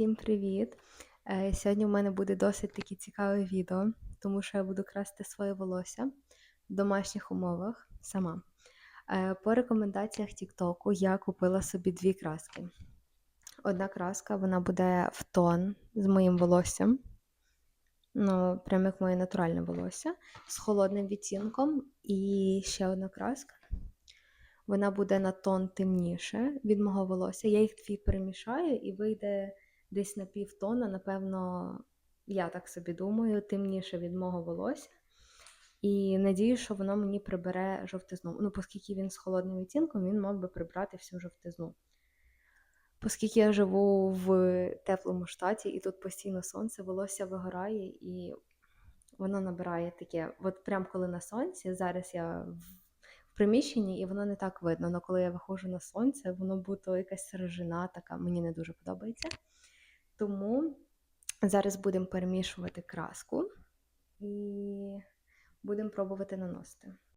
Всім привіт! Е, Сьогодні в мене буде досить таки цікаве відео, тому що я буду красти своє волосся в домашніх умовах сама. Е, По рекомендаціях Тіктоку я купила собі дві краски. Одна краска вона буде в тон з моїм волоссям, ну, прям як моє натуральне волосся, з холодним відтінком. І ще одна краска. Вона буде на тон темніше від мого волосся. Я їх дві перемішаю і вийде десь на півтона, напевно, я так собі думаю, темніше від мого волосся. І надію, що воно мені прибере жовтизну. Ну, оскільки він з холодним відтінком, він мав би прибрати всю жовтизну. Оскільки я живу в теплому штаті, і тут постійно сонце, волосся вигорає, і воно набирає таке. От прям коли на сонці, зараз я в приміщенні, і воно не так видно. Але коли я виходжу на сонце, воно буде якась сержина така, мені не дуже подобається. Тому зараз будемо перемішувати краску і будемо пробувати наносити.